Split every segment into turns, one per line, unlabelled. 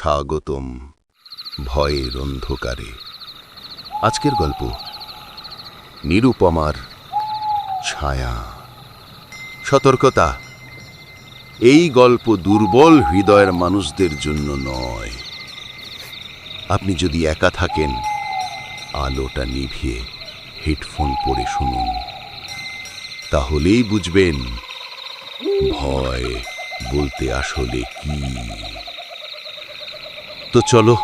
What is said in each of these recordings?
স্বাগতম ভয়ের অন্ধকারে। আজকের গল্প, নিরুপমার ছায়া। সতর্কতা, এই গল্প দুর্বল হৃদয়ের মানুষদের জন্য নয়। আপনি যদি একা থাকেন, আলোটা নিভিয়ে হেডফোন পরে শুনুন। তাহলেই বুঝবেন ভয় বলতে আসলে কি। তো চলো,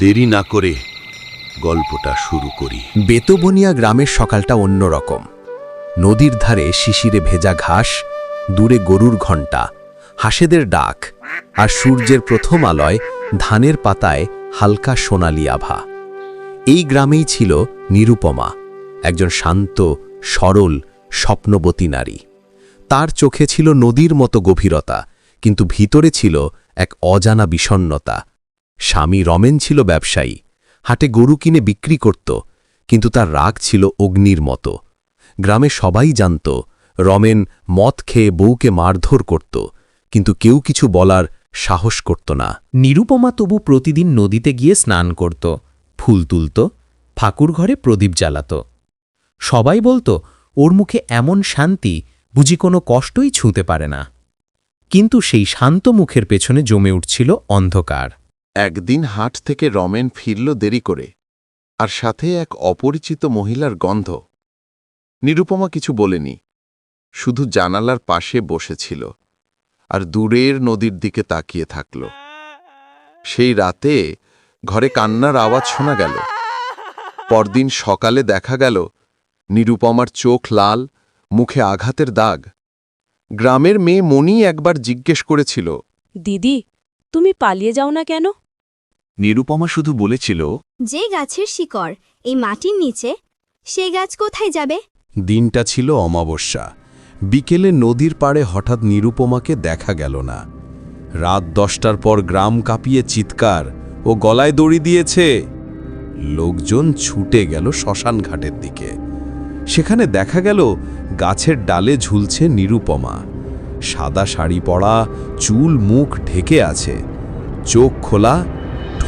দেরি না করে গল্পটা শুরু করি।
বেতবনিয়া গ্রামের সকালটা অন্যরকম। নদীর ধারে শিশিরে ভেজা ঘাস, দূরে গরুর ঘণ্টা, হাঁসেদের ডাক আর সূর্যের প্রথম আলয় ধানের পাতায় হালকা সোনালি আভা। এই গ্রামেই ছিল নিরুপমা, একজন শান্ত, সরল, স্বপ্নবতী নারী। তার চোখে ছিল নদীর মতো গভীরতা, কিন্তু ভিতরে ছিল এক অজানা বিষণ্নতা স্বামী রমেন ছিল ব্যবসায়ী, হাটে গরু কিনে বিক্রি করত, কিন্তু তার রাগ ছিল অগ্নির মতো। গ্রামে সবাই জানত, রমেন মদ খেয়ে বউকে মারধর করত, কিন্তু কেউ কিছু বলার সাহস করত না।
নিরুপমা তবু প্রতিদিন নদীতে গিয়ে স্নান করত, ফুল তুলত ফাকুর ঘরে প্রদীপ জ্বালাত। সবাই বলতো, ওর মুখে এমন শান্তি, বুঝি কোনো কষ্টই ছুঁতে পারে না। কিন্তু সেই শান্ত মুখের পেছনে জমে উঠছিল অন্ধকার।
একদিন হাট থেকে রমেন ফিরল দেরি করে, আর সাথে এক অপরিচিত মহিলার গন্ধ। নিরুপমা কিছু বলেনি, শুধু জানালার পাশে বসেছিল, আর দূরের নদীর দিকে তাকিয়ে থাকল। সেই রাতে ঘরে কান্নার আওয়াজ শোনা গেল। পরদিন সকালে দেখা গেল, নিরুপমার চোখ লাল, মুখে আঘাতের দাগ। গ্রামের মেয়ে মনি একবার জিজ্ঞেস করেছিল,
দিদি, তুমি পালিয়ে যাও না কেন?
নিরুপমা শুধু বলেছিল
যে গাছের শিকড় এই মাটির নিচে সেই গাছ কোথায় যাবে?
দিনটা ছিল অমাবস্যা। বিকেলে নদীর পাড়ে হঠাৎ নিরুপমাকে দেখা গেল না। রাত দশটার পর গ্রাম কাঁপিয়ে চিৎকার ও গলায় দড়ি দিয়েছে। লোকজন ছুটে গেল শ্মশান ঘাটের দিকে। সেখানে দেখা গেল গাছের ডালে ঝুলছে নিরুপমা। সাদা শাড়ি পরা চুল মুখ ঢেকে আছে। চোখ খোলা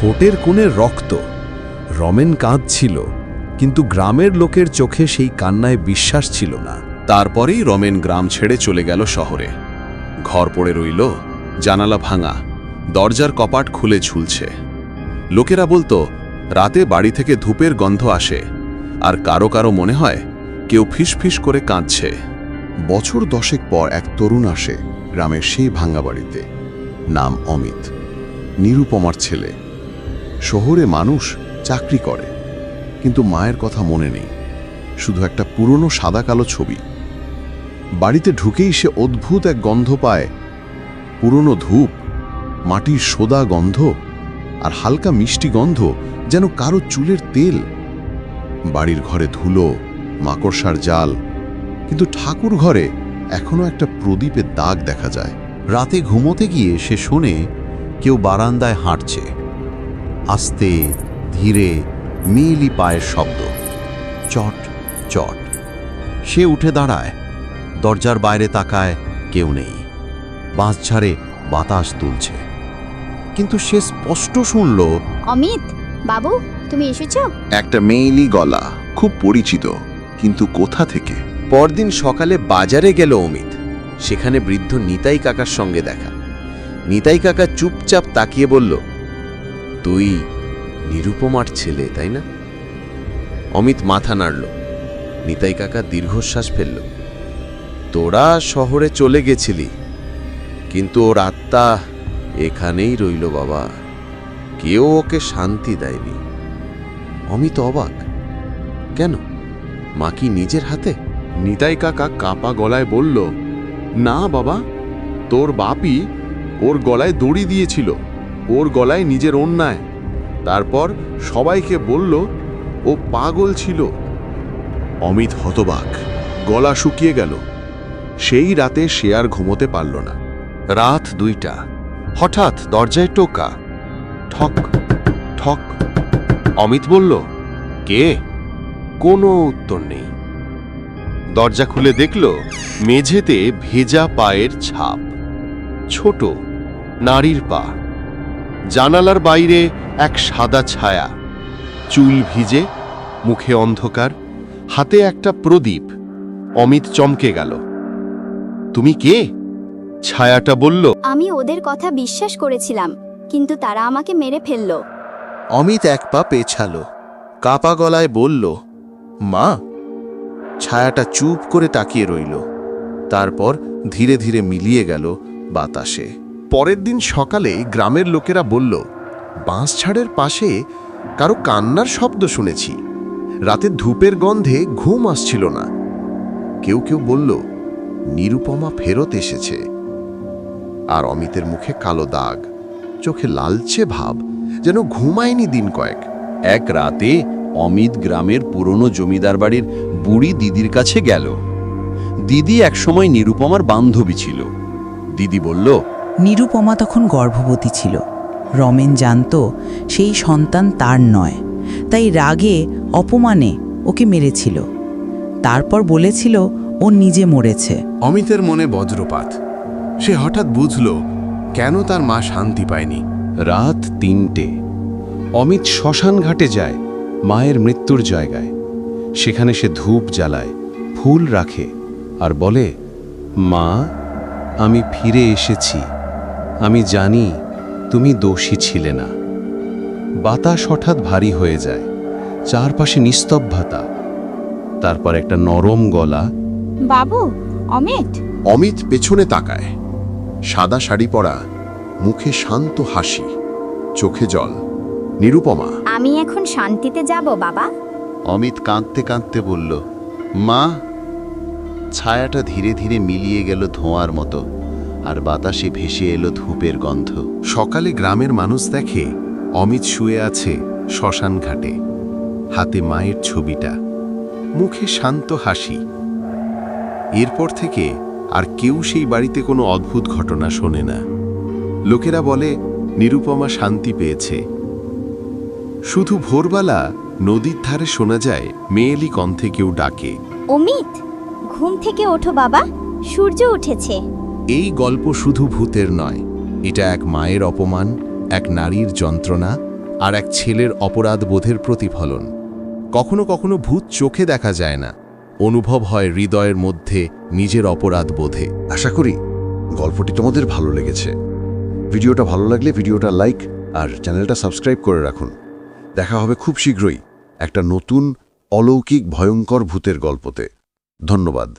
ঠোঁটের কোণে রক্ত। রমেন কাঁদছিল, কিন্তু গ্রামের লোকের চোখে সেই কান্নায় বিশ্বাস ছিল না।
তারপরেই রমেন গ্রাম ছেড়ে চলে গেল শহরে। ঘর পড়ে রইল, জানালা ভাঙা, দরজার কপাট খুলে ঝুলছে। লোকেরা বলতো, রাতে বাড়ি থেকে ধূপের গন্ধ আসে, আর কারও কারও মনে হয় কেউ ফিসফিস করে কাঁদছে। বছর দশেক পর এক তরুণ আসে গ্রামের সেই ভাঙা বাড়িতে, নাম অমিত। নিরুপমার ছেলে। শহরে মানুষ চাকরি করে, কিন্তু মায়ের কথা মনে নেই, শুধু একটা পুরনো সাদা কালো ছবি। বাড়িতে ঢুকেই সে অদ্ভুত এক গন্ধ পায়, পুরনো ধূপ, মাটির সোদা গন্ধ, আর হালকা মিষ্টি গন্ধ যেন কারও চুলের তেল। বাড়ির ঘরে ধুলো, মাকড়সার জাল, কিন্তু ঠাকুর ঘরে এখনও একটা প্রদীপের দাগ দেখা যায়। রাতে ঘুমোতে গিয়ে সে শোনে কেউ বারান্দায় হাঁটছে। আস্তে ধীরে মেয়েলি পায়ের শব্দ। চট চট। সে উঠে দাঁড়ায়। দরজার বাইরে তাকায় কেউ নেই। বাঁশঝাড়ে বাতাস তুলছে। কিন্তু সে স্পষ্ট শুনল
অমিত বাবু তুমি এসেছ?
একটা মেইলি গলা খুব পরিচিত কিন্তু কোথা থেকে?
পরদিন সকালে বাজারে গেল অমিত। সেখানে বৃদ্ধ নিতাই কাকার সঙ্গে দেখা। নিতাই কাকা চুপচাপ তাকিয়ে বলল তুই নিরুপমার ছেলে, তাই না? অমিত মাথা নাড়ল। নিতাই কাকা দীর্ঘশ্বাস ফেলল। তোরা শহরে চলে গেছিলি, কিন্তু ওর আত্মা এখানেই রইল বাবা। কেউ ওকে শান্তি দেয়নি। অমিত অবাক। কেন? মা কি নিজের হাতে?
নিতাই কাকা কাঁপা গলায় বলল, না বাবা, তোর বাপি ওর গলায় দড়ি দিয়েছিল। ওর গলায় নিজের অন্যায়। তারপর সবাইকে বলল, ও পাগল ছিল। অমিত হতবাক, গলা শুকিয়ে গেল। সেই রাতে সে আর ঘুমোতে পারল না।
রাত দুইটা। হঠাৎ দরজায় টোকা। ঠক ঠক। অমিত বলল, কে? কোনো উত্তর নেই। দরজা খুলে দেখল, মেঝেতে ভেজা পায়ের ছাপ। ছোট নারীর পা। জানালার বাইরে এক সাদা ছায়া। চুল ভিজে মুখে অন্ধকার হাতে একটা প্রদীপ। অমিত চমকে গেল। তুমি কে? ছায়াটা বলল
আমি ওদের কথা বিশ্বাস করেছিলাম কিন্তু তারা আমাকে মেরে ফেলল।
অমিত এক পা পেছালো কাপা গলায় বলল মা। ছায়াটা চুপ করে তাকিয়ে রইল। তারপর ধীরে ধীরে মিলিয়ে গেল বাতাসে।
পরের দিন সকালে গ্রামের লোকেরা বলল বাঁশঝাড়ের পাশে কারও কান্নার শব্দ শুনেছি। রাতে ধূপের গন্ধে ঘুম আসছিল না। কেউ কেউ বলল, নিরুপমা ফেরত এসেছে। আর অমিতের মুখে কালো দাগ, চোখে লালচে ভাব, যেন ঘুমায়নি দিন কয়েক।
এক রাতে অমিত গ্রামের পুরনো জমিদার বাড়ির বুড়ি দিদির কাছে গেল। দিদি একসময় নিরুপমার বান্ধবী ছিল। দিদি বলল
নিরুপমা তখন গর্ভবতী ছিল। রমেন জানত সেই সন্তান তার নয়, তাই রাগে, অপমানে ওকে মেরেছিল। তারপর বলেছিল, ও নিজে মরেছে।
অমিতের মনে বজ্রপাত। সে হঠাৎ বুঝল, কেন তার মা শান্তি পায়নি।
রাত তিনটে। অমিত শ্মশান ঘাটে যায়, মায়ের মৃত্যুর জায়গায়। সেখানে সে ধূপ জ্বালায়, ফুল রাখে আর বলে, মা, আমি ফিরে এসেছি। আমি জানি তুমি দোষী ছিলে না। বাতাস হঠাৎ ভারী হয়ে যায় চারপাশে নিস্তব্ধতা। তারপর একটা নরম গলা
বাবু অমিত।
অমিত পেছনে তাকায়। সাদা শাড়ি পরা মুখে শান্ত হাসি চোখে জল। নিরুপমা
আমি এখন শান্তিতে যাব বাবা।
অমিত কাঁদতে কাঁদতে বলল মা! ছায়াটা ধীরে ধীরে মিলিয়ে গেল ধোঁয়ার মতো। আর বাতাসে ভেসে এলো ধূপের গন্ধ।
সকালে গ্রামের মানুষ দেখে, অমিত শুয়ে আছে শ্মশান ঘাটে। হাতে মায়ের ছবিটা। মুখে শান্ত হাসি। এরপর থেকে আর কেউ সেই বাড়িতে কোনো অদ্ভুত ঘটনা শোনে না। লোকেরা বলে, নিরুপমা শান্তি পেয়েছে। শুধু ভোরবেলা নদীর ধারে শোনা যায়, মেয়েলি কণ্ঠে কেউ ডাকে।
অমিত, ঘুম থেকে ওঠো বাবা, সূর্য উঠেছে।
এই গল্প শুধু ভূতের নয়, এটা এক মায়ের অপমান, এক নারীর যন্ত্রণা আর এক ছেলের অপরাধ বোধের প্রতিফলন। কখনো কখনো ভূত চোখে দেখা যায় না, অনুভব হয় হৃদয়ের মধ্যে নিজের অপরাধ বোধে।
আশা করি গল্পটি তোমাদের ভালো লেগেছে। ভিডিওটা ভালো লাগলে ভিডিওটা লাইক আর চ্যানেলটা সাবস্ক্রাইব করে রাখুন। দেখা হবে খুব শীঘ্রই একটা নতুন অলৌকিক ভয়ঙ্কর ভূতের গল্পতে। ধন্যবাদ।